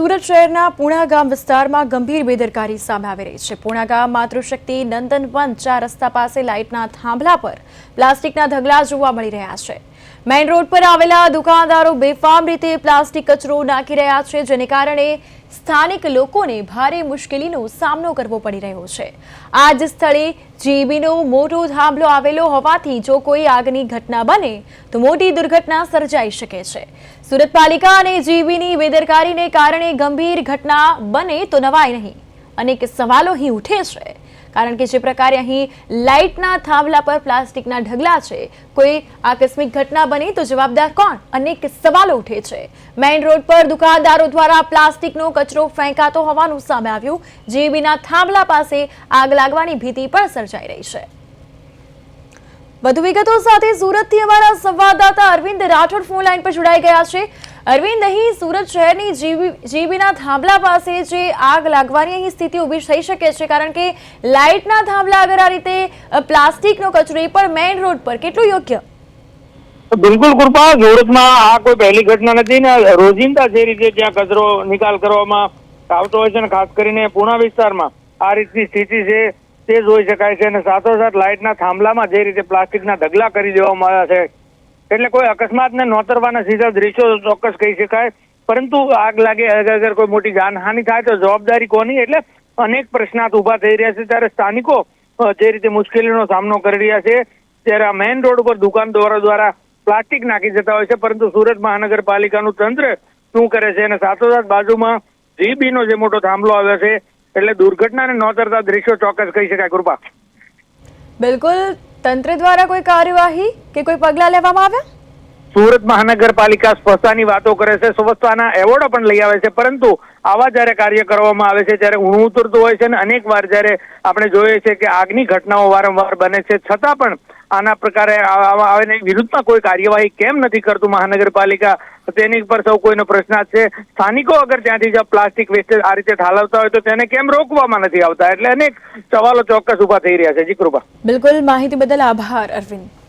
સુરત શહેરના પૂણા ગામ વિસ્તારમાં ગંભીર બેદરકારી સામે આવી રહી છે. પૂણા ગામ માતૃશક્તિ નંદનવન ચાર રસ્તા પાસે લાઇટના થાંભલા પર પ્લાસ્ટિકના ઢગલા જોવા મળી રહ્યા છે. મેઇન રોડ પર આવેલા દુકાનદારો બેફામ રીતે પ્લાસ્ટિક કચરો નાખી રહ્યા છે, જેને કારણે સ્થાનિક લોકોને ભારે મુશ્કેલીનો સામનો કરવો પડી રહ્યો છે. આ જ સ્થળે જીબીનો મોટો થાંભલો આવેલો હોવાથી જો કોઈ આગની ઘટના બને, તો મોટી દુર્ઘટના સર્જાઈ શકે છે. સુરત પાલિકા અને જીબીની બેદરકારીને કારણે ગંભીર ઘટના બને તો નવાય નહીં. અનેક સવાલો અહીં ઉઠે છે. કારણ કે જે પ્રકારે અહીં લાઇટના થાંભલા પર પ્લાસ્ટિકના ઢગલા છે, કોઈ આકસ્મિક ઘટના બની તો જવાબદાર કોણ? અનેક સવાલો ઉઠે છે. મેઇન રોડ પર દુકાનદારો દ્વારા પ્લાસ્ટિકનો કચરો ફેંકાતો હોવાનું સામે આવ્યું જીબીના થાંભલા પાસે આગ લાગવાની ભીતિ પણ સર્જાઈ રહી છે. વધુ વિગતો સાથે સુરતથી અમારા સંવાદદાતા અરવિંદ રાઠોડ ફોન લાઈન પર જોડાઈ ગયા છે. અરવિંદ, અહીં સુરત શહેરની જીબી જીબીના થાંભલા પાસે જે આગ લાગવાની અહીં સ્થિતિ ઊભી થઈ શકે છે, કારણ કે લાઇટના થાંભલા આગળ આ રીતે પ્લાસ્ટિકનો કચરો એ પણ મેઇન રોડ પર કેટલું યોગ્ય? બિલકુલ કૃપા સુરતમાં આ કોઈ પહેલી ઘટના નથી ને રોજિંદા જે રીતે ત્યાં કચરો નિકાલ કરવામાં આવતો હોય છે ને, ખાસ કરીને પૂણા વિસ્તારમાં, આ રીતની સ્થિતિ છે. તે જોઈ શકાય છે અને સાથોસાથ લાઇટના થાંભલામાં જે રીતે પ્લાસ્ટિકના ઢગલા કરી દેવામાં આવ્યા છે. એટલે કોઈ અકસ્માતને નોતરવાના સીધા દ્રશ્યો ચોક્કસ કહી શકાય. પરંતુ આગ લાગે, અગર કોઈ મોટી જાનહાનિ થાય તો જવાબદારી કોની? એટલે અનેક પ્રશ્નાર્થ ઊભા થઈ રહ્યા છે. ત્યારે સ્થાનિકો જે રીતે મુશ્કેલીનો સામનો કરી રહ્યા છે, ત્યારે આ મેઇન રોડ ઉપર દુકાનદારો દ્વારા પ્લાસ્ટિક નાખી જતા હોય છે. પરંતુ સુરત મહાનગરપાલિકાનું તંત્ર શું કરે છે? અને સાથોસાથ બાજુમાં જીબીનો જે મોટો થાંભલો આવ્યો છે એટલે દુર્ઘટનાને નોતરતા દ્રશ્યો ચોક્કસ કહી શકાય કૃપા. બિલકુલ. તંત્ર દ્વારા કોઈ કાર્યવાહી કે કોઈ પગલાં લેવામાં આવ્યા? સુરત મહાનગરપાલિકા સ્વચ્છતાની વાતો કરે છે સ્વચ્છતાના એવોર્ડો પણ લઈ આવે છે પરંતુ આવા જ્યારે કાર્ય કરવામાં આવે છે ત્યારે ઊણું ઉતરતું હોય છે અને અનેક વાર જ્યારે આપણે જોઈએ છે કે આગની ઘટનાઓ વારંવાર બને છે છતાં પણ આના પ્રકારે આવા વિરુદ્ધમાં કોઈ કાર્યવાહી કેમ નથી કરતું મહાનગરપાલિકા તેની પર સૌ કોઈનો પ્રશ્ન છે. સ્થાનિકો અગર ત્યાંથી જો પ્લાસ્ટિક વેસ્ટેજ આ રીતે ઠાલવતા હોય તો તેને કેમ રોકવામાં નથી આવતા? એટલે અનેક સવાલો ચોક્કસ ઊભા થઈ રહ્યા છે. જી કૃપા. બિલકુલ, માહિતી બદલ આભાર, અરવિંદ.